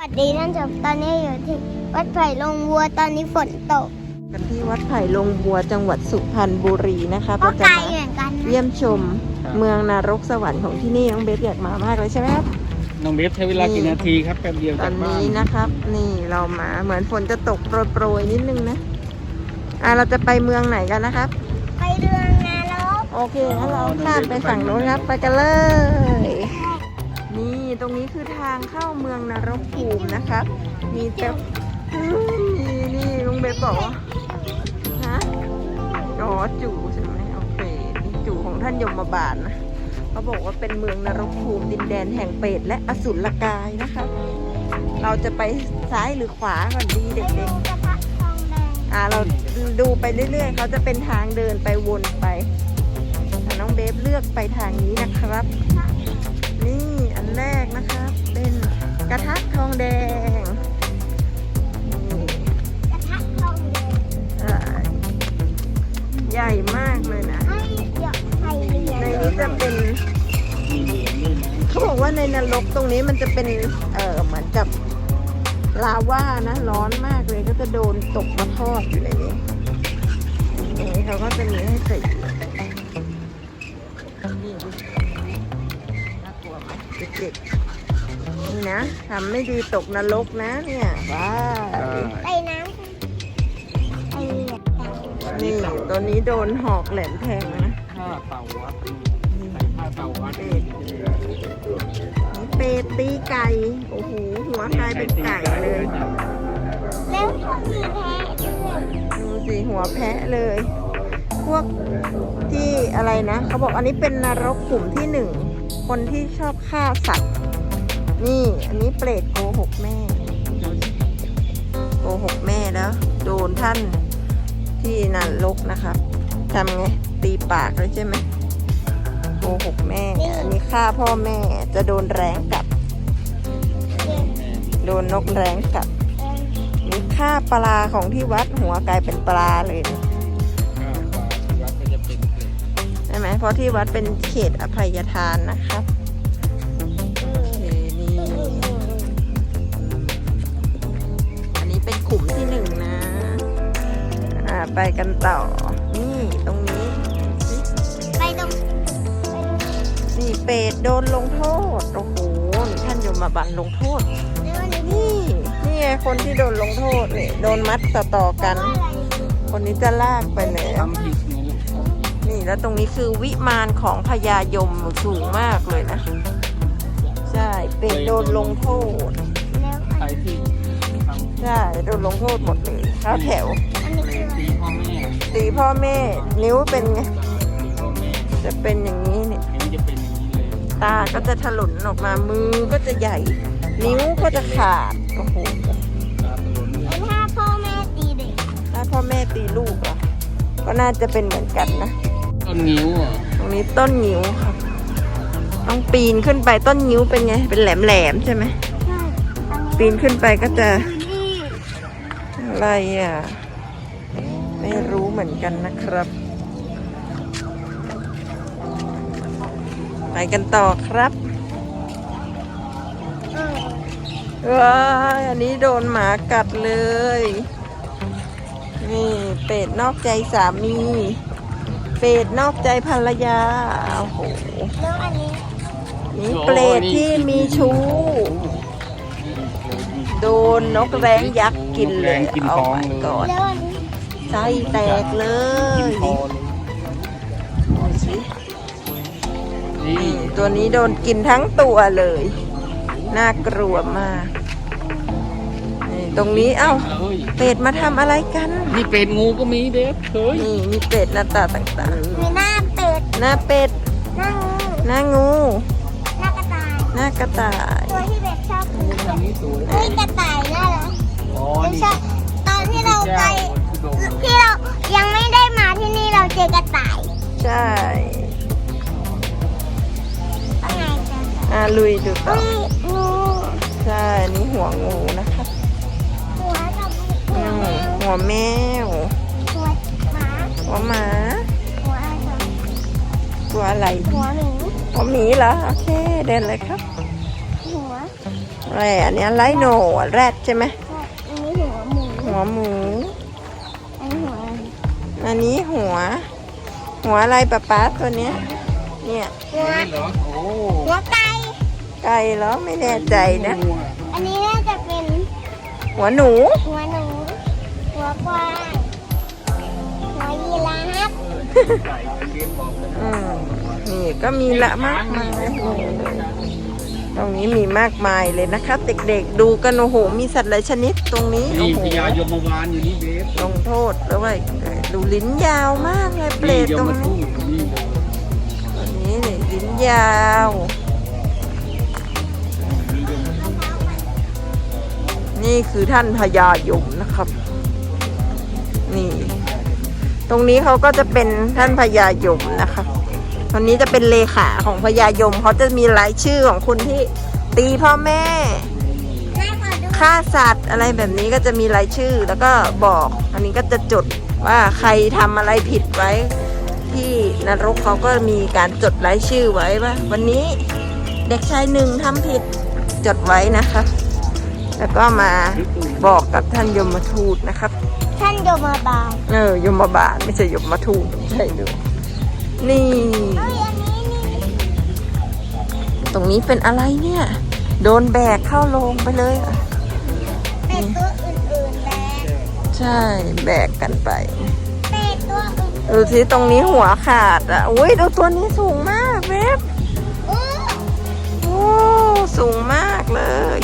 สวัสดีท่านผู้ชมตอนนี้อยู่ที่วัดไผ่ลงวัวตอนนี้ฝนตกกันที่วัดไผ่ลงบัวจังหวัดสุพรรณบุรีนะคะก็ก็ไกจะลมาเหมือนกันนะเยี่ยมชมเมืองนรกสวรรค์ของที่นี่น้องเบสอยากมามากเลยใช่ไหมครับ น้องเบสใช้เวลากี่นาทีครับแป๊บเดียวตอจากนบ้านี้นนะครับ นี่เรามาเหมือนฝนจะตกโปรยๆนิดนึงนะอะเราจะไปเมืองไหนกันนะครับ ไปเรืองนรกโอเคงั้นเราข้ามไปฝั่งโน้นครับ ไปกันเลย นี่ตรงนี้คือทางเข้าเมืองนรกภูมินะครับ มีแต่นี่นี่ลุงเบสบอกว่าฮะอ๋อจู่ใช่ไหมโอเคนี่จู่ของท่านยมบาลนะเขาบอกว่าเป็นเมืองนรกภูมิดินแดนแห่งเปรตและอสุรกายนะครับเราจะไปซ้ายหรือขวาก่อนดีเด็กๆอ่าเราดูไปเรื่อยๆเขาจะเป็นทางเดินไปวนไปน้องเบฟเลือกไปทางนี้นะครับ นี่ แรกนะครับเป็นกระทะทองแดงนี่กระทะทองแดงใช่ใหญ่มากเลยนะ ให้หยอกไข่เหลืองในนี้จะเป็นมีเหรียญด้วยนะเขาบอกว่าในนรกตรงนี้มันจะเป็น เออเหมือนกับลาว่านะ ร้อนมากเลยก็จะโดนตกมาทอดอยู่ในนี้นี่เขาก็จะมีให้ใส่ เด็กๆนี่นะทำไม่ดีตกนรกนะเนี่ยว้าวไปน้ำกันไปเหลืองนี่ตัวนี้โดนหอกแหลมแทงนะผ้าเต่าวัดใส่ผ้าเต่าวัดเป็ดเป็ดตีไก่โอ้โหหัวกลายเป็นไก่เลยแล้วก็มีแพะด้วยดูสิหัวแพะเลย พวกที่อะไรนะ เขาบอกอันนี้เป็นนรกกลุ่มที่หนึ่ง คนที่ชอบฆ่าสัตว์ นี่อันนี้เปรตโกหกแม่โกหกแม่แล้ว โดนท่านที่นรกนะครับทำไงตีปากเลยใช่ไหมโกหกแม่ อันนี้ฆ่าพ่อแม่จะโดนแรงกลับ โดนนกแรงกลับนี่ฆ่าปลาของที่วัดหัวกลายเป็นปลาเลยนะ ช่ไหมเพราะที่วัดเป็นเขตอภัยทานนะครับโอเคนี่อันนี้เป็นขุมที่หนึ่งนะอ่าไปกันต่อ นี่ตรงนี้ ไปตรงนี่เป็ดโดนลงโทษโอ้โหนี่ท่านยมบัลลงโทษไปตรงนี้นี่นี่ไงคนที่โดนลงโทษนี่โดนมัดต่อๆกัน คนนี้จะลากไปแล้ว แล้วตรงนี้คือวิมานของพญายมสูงมากเลยนะ ใช่เป็ดโดนลงโทษแล้วใครที่ทำใช่โดนลงโทษหมดเลยเข้าแถวอันนี้เปรคือตตีพ่อแม่ตีพ่อแม่นิ้วเป็นไงตีพ่อแม่จะเป็นอย่างนี้เนี่ยนิ้วจะเป็นอย่างนี้เลยตาก็จะถลนออกมามือก็จะใหญ่ นิ้วก็จะขาดโอ้โหตาตะลุนแล้วถ้าพ่อแม่ตีเด็กถ้าพ่อแม่ตีลูกอะก็น่าจะเป็นเหมือนกันนะ ต้นนิ้วอะตรงนี้ต้นงิ้วครับ ต้องปีนขึ้นไปต้นงิ้วเป็นไง เป็นแหลมแหลมใช่ไหมใช่ปีนขึ้นไปก็จะ อะไรอะ ไม่รู้เหมือนกันนะครับ ไปกันต่อครับว้ายอันนี้โดนหมากัดเลย นี่เป็ดนอกใจสามี เป็ดนอกใจภรรยา โอ้โห แล้วอันนี้นี่เปรตที่มีชู้ โดนนกแร้งยักษ์กินเลยกินเอาท้องไปเลยก่อนแล้วอันนี้ไส้แตกเลกินยคอเลยดูสินี่นี่ตัวนี้โดนกินทั้งตัวเลย น่ากลัวมากนี่ ตรงนี้เอ้าเฮ้ยเป็ดมาทำอะไรกัน นี่เป็ดงูก็มีเด็กเฮ้ยนี่มีเป็ดหน้าตาต่างมีหน้าเป็ดๆ หน้าเป็ด หน้างูหน้างู หน้ากระต่าย หน้ากระต่าย ตัวที่เบ็ดชอบกินทางนี้สวยเฮ้ยกระต่ายน่ารักอ๋อไม่นี่ใช่ตอนที่เราไปเจ้าทุดงค์ที่เรายังไม่ได้มาที่นี่เราเจอกระต่ายใช่ ข้างในกันอ่าลุยดูต่ออุ้ยงูใช่อันนี่หัวงูนะครับหัวกับอื หัวมแมวหัวแมว หัวหมาหัวหมา หัวอะไรตัวอะไร หัวหมีหัวหมีเหรอ โอเค เดินเลยครับ หัวหอะไรอันเนี้ยไลโนอะแรดใช่ไหมอันนี้หัวหมูหัวหมู อันนี้หัวอะไรอันนี้หัว หัวอะไรปะป๊าตัวเนี้ย เนี่ย หัวเหรอโอ้หัวไก่ไก่เหรอไม่แน่ใจนะงัวอันนี้น่าจะเป็นหัวหนู หัวหนูหัว ควายหอยีราฟไก่เลี้ยงบอืมนี่ก็มีละมากมายตรงนี้มีมากมายเลยนะคะ เด็กๆดูกันโอ้โห มีสัตว์หลายชนิดตรงนี้โอ้นี่โหพญายมวานอยู่นี่เบฟลงโทษแล้วว่าดูลิ้นยาวมากเลยเปรนี่ตยตรงมนี้ ทูตนี่เลยตัวนี้นี่ลิ้นยาวนี่คือท่านพญายมนะครับ นี่ ตรงนี้เขาก็จะเป็นท่านพญายมนะคะตอนนี้จะเป็นเลขาของพญายมเขาจะมีรายชื่อของคนที่ตีพ่อแม่ฆ่าสัตว์อะไรแบบนี้ก็จะมีรายชื่อแล้วก็บอก อันนี้ก็จะจดว่าใครทำอะไรผิดไว้ ที่นรกเขาก็มีการจดรายชื่อไว้ว่า วันนี้เด็กชายหนึ่งทำผิดจดไว้นะคะ แล้วก็มาบอกกับท่านยมทูตนะครับ ท่านโยมาบาลเออยมบาลไม่ใช่ยมทูตใช่ดูนี่เฮ้ยอันนี้นี่ตรงนี้เป็นอะไรเนี่ย โดนแบกเข้าโรงไปเลยอะเป็ดตัวอื่นๆแบกใช่แบกกันไป เป็ดตัวอื่นดูสิตรงนี้หัวขาดอะอุ้ยดูตัวนี้สูงมากเว็บ ๆอู้ โอ้ สูงมากเลย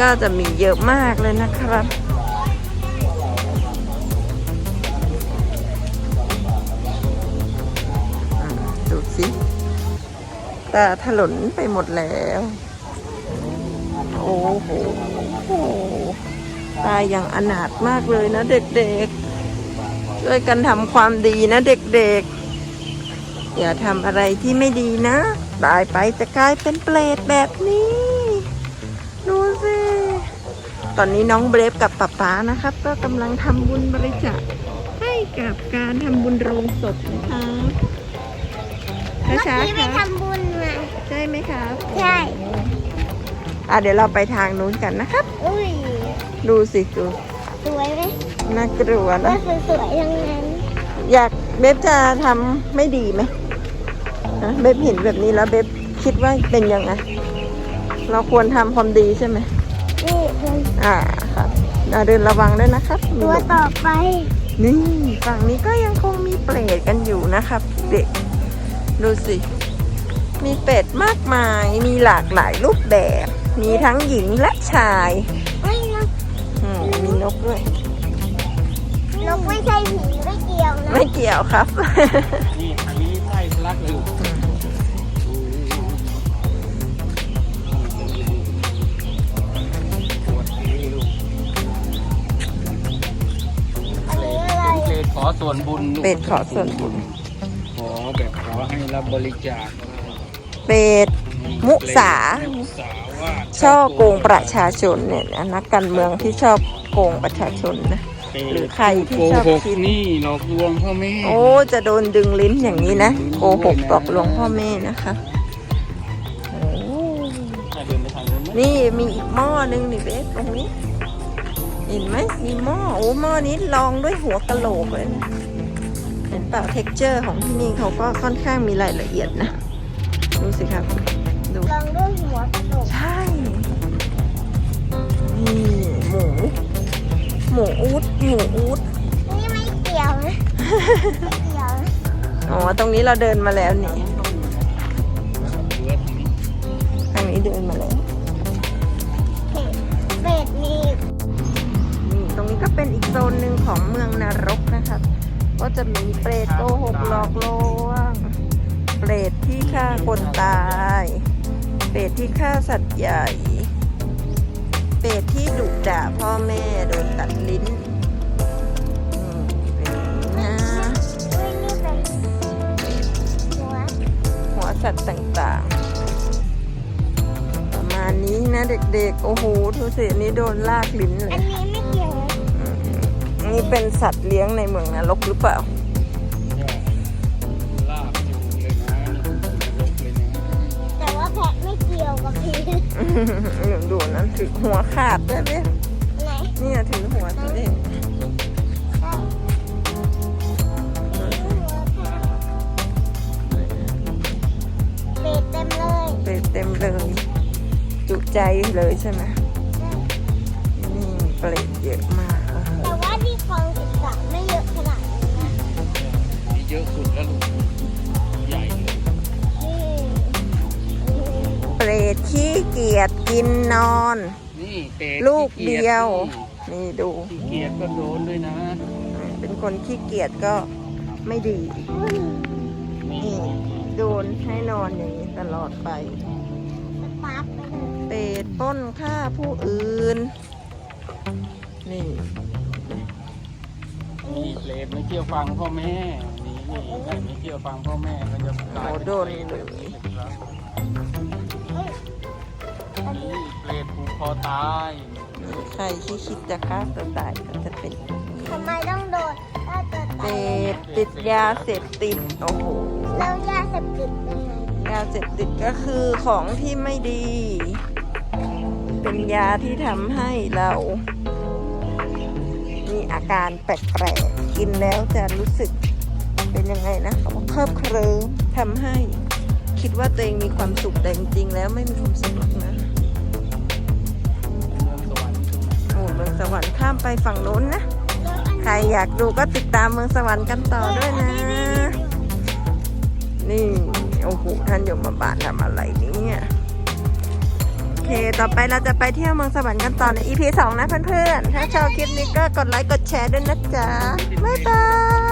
ก็จะมีเยอะมากเลยนะครับ ดูสิตาถลนไปหมดแล้ว โอ้โหตายอย่างอนาถมากเลยนะเด็กๆ ช่วยกันทำความดีนะเด็กๆ อย่าทำอะไรที่ไม่ดีนะ ตายไปจะกลายเป็นเปรตแบบนี้ ตอนนี้น้องเบรฟกับป๊าป๊านะครับ ก็กำลังทำบุญบริจาคให้กับการทำบุญโรงศพนะคะเมื่อช้ากี้ๆไปครับทำบุญมาใช่ไหมครับ ใช่ อะเดี๋ยวเราไปทางนู้นกันนะครับ อุ้ย ดูสิดูสวยไหมน่ากลัวก็นะ สวยๆทั้งนั้น อยากเบฟจะทำไม่ดีไหมฮะเบฟเห็นแบบนี้แล้วเบฟคิดว่าเป็นยังไงเราควรทำความดีใช่ไหมนี่เป็น อ่าครับอ่าเดินระวังด้วยนะครับมีตัวหลุมต่อไป นี่ฝั่งนี้ก็ยังคงมีเปรตกันอยู่นะครับ เด็ก ดูสิ มีเป็ดมากมาย มีหลากหลายรูปแบบ มีทั้งหญิงและชายไม่นกอืมมีนกด้วย นกไม่ใช่ผีไม่เกี่ยวนะ ไม่เกี่ยวครับ นี่อันนี้ไส้ทะลักเลย อส่วนบุญลูกเป็ดขอส่วนบุญ ขอแบบขอให้รับบริจาคเป็ด มุสา มุสาว่าช่อโกงประชาชนเนี่ยนะนักการเมืองที่ชอบโกงประชาชนนะหรือใครที่ชอบโกหกคิด นี่หลอกลวงพ่อแม่โอ้จะโดนดึงลิ้นอย่างนี้นะโกหกตอกลวงพ่อแม่นะคะโอ้ถ้าเดินไปทางนู้นไหมนี่มีอีกหม้อนึงนี่เบสตรงนี้ เห็นไหมมีหม้อโอ้หม้อนี้ลองด้วยหัวกะโหลกเลยนะเห็นเปล่าเท็กเจอร์ของที่นี่เขาก็ค่อนข้างมีรายละเอียดนะ ดูสิครับดูลองด้วยหัวกระโหลกใช่นี่หมูหมูอูดหมูอูดนี่ไม่เกี่ยวนะไม่เกี่ยวนะอ๋อตรงนี้เราเดินมาแล้วนี่ทางนี้เดินมาแล้ว งของเมืองนรกนะครับก็จะมีเปรตโกหกหลอกลวง เปรตที่ฆ่าคนตาย เปรตที่ฆ่าสัตว์ใหญ่ เปรตที่ดุด่าพ่อแม่โดนตัดลิ้นอืมเป็นอย่างนี้นะอุ้ยนี่เป็นหัวหัวสัตว์ต่างๆ ประมาณนี้นะเด็กๆ โอ้โหดูสิอันนี้โดนลากลิ้นเลอัย นนี้ไม่เกี่ยวนะอืมอืนี่เป็นสัตว์เลี้ยงในเมืองนรกหรือเปล่า ลากอยู่เลยนะนี่นรกเลยนะแต่ว่าแพะไม่เกี่ยวกับพี่หนูดูนั้นถือหัวขาดด้วยไหมไหนเนี่ยถือหัวตัวเองเปรตเต็มเลยเต็มเต็มเลย จุใจเลยใช่ไหมนี่เปรตเยอะมาก เยอะสุดแล้วลูกใหญ่เลยนี่เปรตขี้เกียจกินนอน นี่เป็ดลูกขี้กีเดีจยว นี่นี่ดู ขี้เกียจก็โดนด้วยนะเป็นคนขี้เกียจก็ไม่ดีนี่นี่โดนให้นอนอย่างนี้ตลอดไปสตาร์ทไปเลยเปรตปล้นฆ่าผู้อื่น นี่ นี่เปรตไม่เชื่อฟังพ่อแม่นี่นี่ใคร ไม่เชื่อฟังพ่อแม่ก็จะกลายเป็นโดนเปรตแบบนี้นะครับนี่เปรตผูกคอตายใครที่คิดจะฆ่าตัวตายก็จะเป็นอย่างนี้ทำไมต้องโดนถ้าจะเสตายพติดยาเสพติดโอ้โหแล้วยาเสพติดเป็นไงยาเสพติดก็คือของที่ไม่ดี เป็นยาที่ทำให้เรา มีอาการแปลกๆกินแล้วจะรู้สึก เป็นยังไงนะเขาบอกเคิบเคลิ้มทำให้คิดว่าตัวเองมีความสุขแต่จริงๆแล้วไม่มีความสุขหรอกนะเมืองสวรรค์โอ้เมืองสวรรค์ข้ามไปฝั่งโน้นนะใครอยากดูก็ติดตามเมืองสวรรค์กันต่อด้วยนะ นี่โอ้โหท่านยมบาลทำอะไรเนี่ยโอเคต่อไปเราจะไปเที่ยวเมืองสวรรค์กันต่อใน EP 2 นะเพื่อนๆ ถ้าชอบคลิปนี้ก็กดไลค์กดแชร์ด้วยนะจ๊ะ บ๊ายบาย